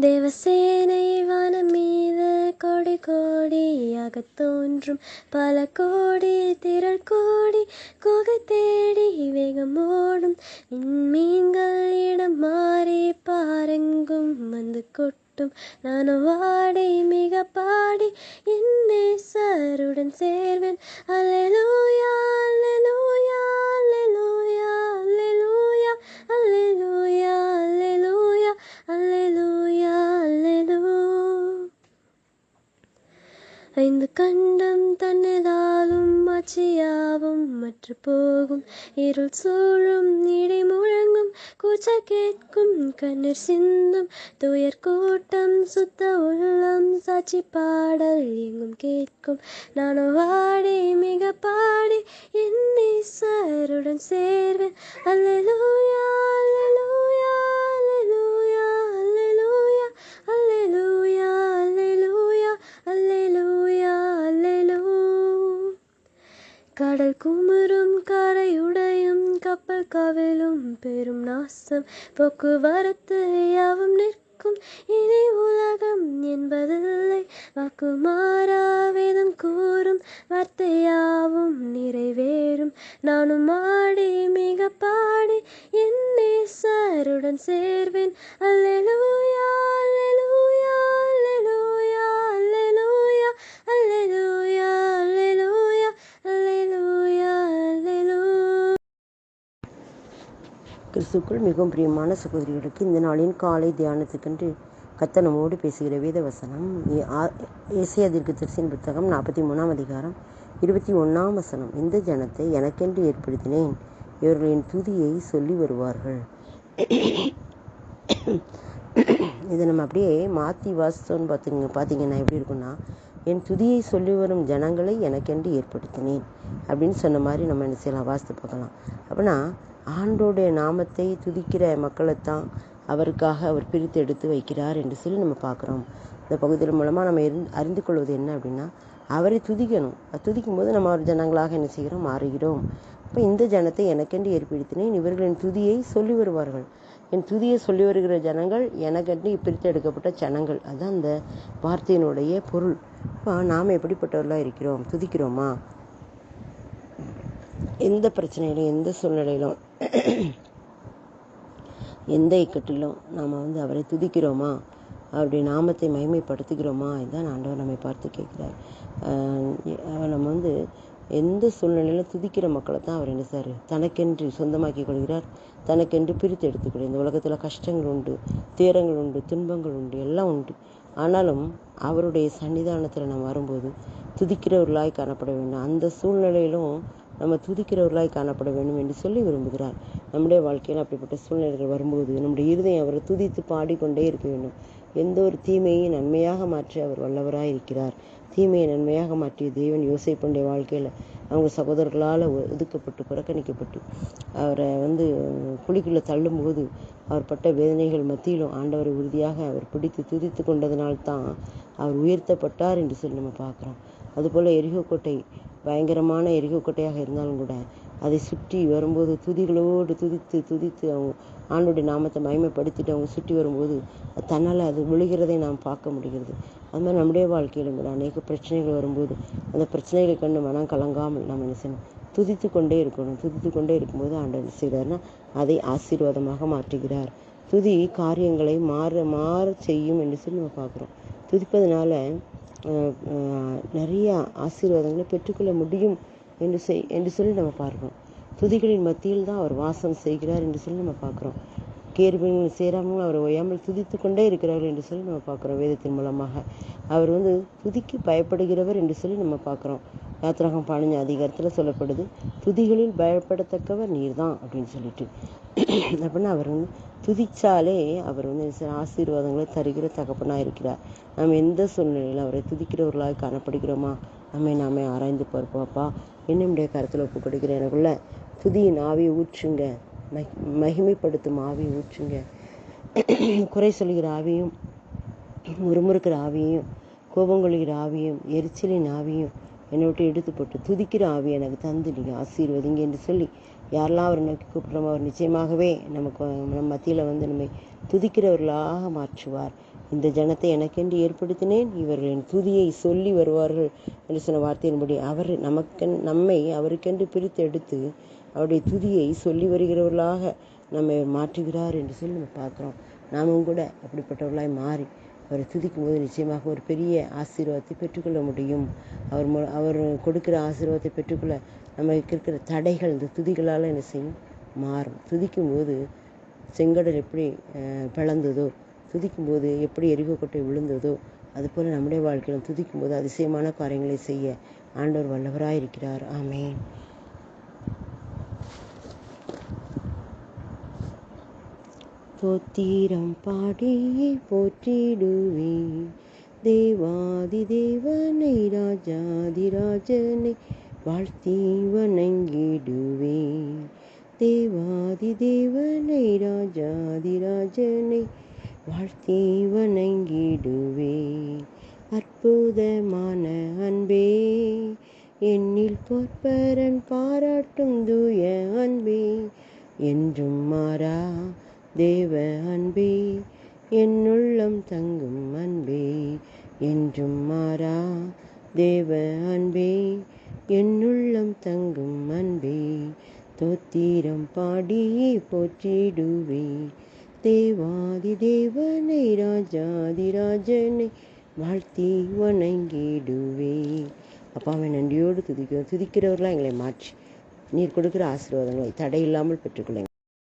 தேவசேனை வானம் மீது கோடி கோடியாக தோன்றும். பல கோடி திரள் கோடி குகை தேடி வேகம் ஓடும். விண்மீன்கள் இடம் மாறி பாருங்கும் வந்து கொட்டும். நானும் யாவும் மற்ற போகும். இருள் சூழும் இடை முழங்கும். கூச்ச கேட்கும் கண்ணீர் சிந்தும். துயர் கூட்டம் சுத்த உள்ளம். சாட்சி பாடல் எங்கும் கேட்கும். நானோ வாடி மிக பாடி என்னை சாருடன் சேர்வேன். அல்லேலூயா அல்லேலூயா. கடல் குமுறும் கரையுடையும் கப்பல் கவிழும் பெரும் நாசம். போக்குவரத்து யாவும் நிற்கும். இனி உலகம் என்பதில்லை. வாக்கு வேதம் கூறும். வார்த்தையாவும் நிறைவேறும். நானும் ஆடி மிக பாடி என் நேசருடன் சேர்வேன். அல்லேலூயா அல்லேலூயா. கிறிஸ்துக்குள் மிகவும் பிரியமான சகோதரிகளுக்கு இந்த நாளின் காலை தியானத்துக்கென்று கத்தனமோடு நம்மோடு பேசுகிற வேத வசனம் ஏசியா தீர்க்கதரிசியின் புத்தகம் நாற்பத்தி மூணாம் அதிகாரம் இருபத்தி ஒன்றாம் வசனம். இந்த ஜனத்தை எனக்கென்று ஏற்படுத்தினேன் இவர்களின் துதியை சொல்லி வருவார்கள். இதை நம்ம அப்படியே மாற்றி வாசித்தோன்னு பார்த்துங்க பார்த்தீங்கன்னா எப்படி இருக்குன்னா என் துதியை சொல்லி வரும் ஜனங்களை எனக்கென்று ஏற்படுத்தினேன் அப்படின்னு சொன்ன மாதிரி நம்ம என்ன செய்யலாம்? வாசித்து பார்க்கலாம். அப்படின்னா ஆண்டோடைய நாமத்தை துதிக்கிற மக்களைத்தான் அவருக்காக அவர் பிரித்து எடுத்து வைக்கிறார் என்று சொல்லி நம்ம பார்க்குறோம். இந்த பகுதியில் மூலமாக நம்ம இருந்து அறிந்து கொள்வது என்ன அப்படின்னா அவரை துதிக்கணும். துதிக்கும் போது நம்ம அவர் ஜனங்களாக என்ன செய்கிறோம்? மாறுகிறோம். இப்போ இந்த ஜனத்தை எனக்கென்று ஏற்படுத்தினேன். இவர்களின் துதியை சொல்லி வருவார்கள். என் துதியை சொல்லி வருகிற ஜனங்கள் எனக்கென்று பிரித்து எடுக்கப்பட்ட ஜனங்கள். அதுதான் அந்த வார்த்தையினுடைய பொருள். இப்போ நாம் எப்படிப்பட்டவர்களாக இருக்கிறோம்? துதிக்கிறோமா? எந்த பிரச்சனையிலும் எந்த சூழ்நிலையிலும் எந்த இக்கட்டிலும் நாம் வந்து அவரை துதிக்கிறோமா? அவருடைய நாமத்தை மகிமைப்படுத்துகிறோமா? இதுதான் ஆண்டவர் நம்மை பார்த்து கேட்குறார். நம்ம வந்து எந்த சூழ்நிலையில் துதிக்கிற மக்களை தான் அவர் என்ன சார் தனக்கென்று சொந்தமாக்கி கொள்கிறார். தனக்கென்று பிரித்து எடுத்துக்கொள்கிறார் இந்த உலகத்தில் கஷ்டங்கள் உண்டு துயரங்கள் உண்டு துன்பங்கள் உண்டு எல்லாம் உண்டு. ஆனாலும் அவருடைய சன்னிதானத்தில் நாம் வரும்போது துதிக்கிறவர்களாய் காணப்பட வேண்டும். அந்த சூழ்நிலையிலும் நம்ம துதிக்கிறவர்களாய் காணப்பட வேண்டும் என்று சொல்லி விரும்புகிறார். நம்முடைய வாழ்க்கையில் அப்படிப்பட்ட சூழ்நிலைகள் வரும்போது நம்முடைய இருதயம் அவரை துதித்து பாடிக்கொண்டே இருக்க வேண்டும். எந்த ஒரு தீமையை நன்மையாக மாற்றி அவர் வல்லவராய் இருக்கிறார். தீமையை நன்மையாக மாற்றிய தேவன் யோசிப்புடைய வாழ்க்கையில் அவங்க சகோதரர்களால் ஒதுக்கப்பட்டு புறக்கணிக்கப்பட்டு அவரை வந்து குழிக்குள்ளே தள்ளும்போது அவர் பட்ட வேதனைகள் மத்தியிலும் ஆண்டவரை உறுதியாக அவர் பிடித்து துதித்து கொண்டதனால்தான் அவர் உயர்த்தப்பட்டார் என்று சொல்லி நம்ம பார்க்குறோம். அதுபோல் எரிகோ கோட்டை பயங்கரமான எரிகோ இருந்தாலும் கூட அதை சுற்றி வரும்போது துதிகளோடு துதித்து துதித்து அவங்க ஆண்டுடைய நாமத்தை மயமைப்படுத்திட்டு அவங்க சுற்றி வரும்போது தன்னால் அது விழுகிறதை நாம் பார்க்க முடிகிறது. அது மாதிரி நம்முடைய வாழ்க்கையிலும் கூட அநேக பிரச்சனைகள் வரும்போது அந்த பிரச்சனைகளை கண்டு மனம் கலங்காமல் நாம் என்ன செய்யணும்? துதித்து கொண்டே இருக்கணும். துதித்து கொண்டே இருக்கும்போது ஆண்டு என்ன செய்கிறார்னா அதை ஆசீர்வாதமாக மாற்றுகிறார். துதி காரியங்களை மாற மாற செய்யும் என்று சொல்லி நம்ம பார்க்குறோம். துதிப்பதனால நிறையா ஆசீர்வாதங்களை பெற்றுக்கொள்ள முடியும் என்று செய் என்று சொல்லி நம்ம பார்க்கிறோம். துதிகளின் மத்தியில் தான் அவர் வாசம் செய்கிறார் என்று சொல்லி நம்ம பார்க்குறோம். கேர்பின்கள் சேராமல் அவர் ஓயாமல் துதித்து கொண்டே இருக்கிறார்கள் என்று சொல்லி நம்ம பார்க்குறோம் வேதத்தின் மூலமாக. அவர் வந்து துதிக்கு பயப்படுகிறவர் என்று சொல்லி நம்ம பார்க்குறோம். யாத்திராகம் பதினஞ்சு அதிகாரத்தில் சொல்லப்படுது துதிகளில் பயப்படத்தக்கவர் நீர் தான் அப்படின்னு சொல்லிட்டு. அப்படின்னா அவர் வந்து துதிச்சாலே அவர் வந்து சில ஆசீர்வாதங்களை தருகிற தகப்பனாக இருக்கிறார். நம்ம எந்த சூழ்நிலையில் அவரை துதிக்கிறவர்களாக காணப்படுகிறோமா? நம்மை நாமே ஆராய்ந்து பார்ப்போம்ப்பா என்னுடைய கருத்தில் ஒப்புக்கொடுக்கிற எனக்குள்ள துதியின் ஆவியை ஊற்றுங்க. மகிமைப்படுத்தும் ஆவியை ஊற்றுங்க. குறை சொல்கிற ஆவியும் முறுமுறுக்கிற ஆவியும் கோபம் கொள்கிற ஆவியும் எரிச்சலின் ஆவியும் என்னை விட்டு எடுத்து போட்டு துதிக்கிற ஆவி எனக்கு தந்து நீங்கள் ஆசீர்வதிங்க என்று சொல்லி யாரெல்லாம் அவர் நோக்கி கூப்பிட்றோமோ அவர் நிச்சயமாகவே நமக்கு நம்ம மத்தியில் வந்து நம்மை துதிக்கிறவர்களாக மாற்றுவார். இந்த ஜனத்தை எனக்கென்று ஏற்படுத்தினேன் இவர்களின் துதியை சொல்லி வருவார்கள் என்று சொன்ன வார்த்தையின்படி அவர் நமக்கு நம்மை அவருக்கென்று பிரித்து எடுத்து அவருடைய துதியை சொல்லி வருகிறவர்களாக நம்மை மாற்றுகிறார் என்று சொல்லி நம்ம பார்க்குறோம். நாமும் கூட அப்படிப்பட்டவர்களாய் மாறி அவரை துதிக்கும் போது நிச்சயமாக ஒரு பெரிய ஆசீர்வாதத்தை பெற்றுக்கொள்ள முடியும். அவர் அவர் கொடுக்கிற ஆசீர்வாதத்தை பெற்றுக்கொள்ள நமக்கு இருக்கிற தடைகள் இந்த துதிகளால் என்ன செய்யும்? மாறும். துதிக்கும் போது செங்கடல் எப்படி பிளந்ததோ துதிக்கும் போது எப்படி எரிகோ கொட்டை விழுந்ததோ அதுபோல் நம்முடைய வாழ்க்கையில் துதிக்கும் போது அதிசயமான காரியங்களை செய்ய ஆண்டவர் வல்லவராக இருக்கிறார் ஆமேன். ஸ்தோத்திரம் பாடி போற்றிடுவே. தேவாதி தேவனை ராஜாதி ராஜனை வாழ்த்தி வணங்கிடுவே. தேவாதி தேவனை ராஜாதி ராஜனை வாழ்த்தி வணங்கிடுவே. அற்புதமான அன்பே என்னில் பொற்பரன் பாராட்டும் தூய அன்பே என்றும் மாறா தேவ அன்பே என்னுள்ளம் தங்கும் அன்பே என்றும் மாறா. தேவ அன்பே என்னுள்ளம் தங்கும் அன்பே தோத்திரம் பாடி போற்றிடுவே. தேவாதி தேவனை ராஜாதி ராஜனை வாழ்த்தி வணங்கிடுவே. அப்பாவை நன்றியோடு துதிக்கிறோம் துதிக்கிறவர்களாக எங்களை மாற்றி. நீர் கொடுக்கிற ஆசீர்வாதங்களை தடையில்லாமல் பெற்றுக்கொள்ளுங்கள்.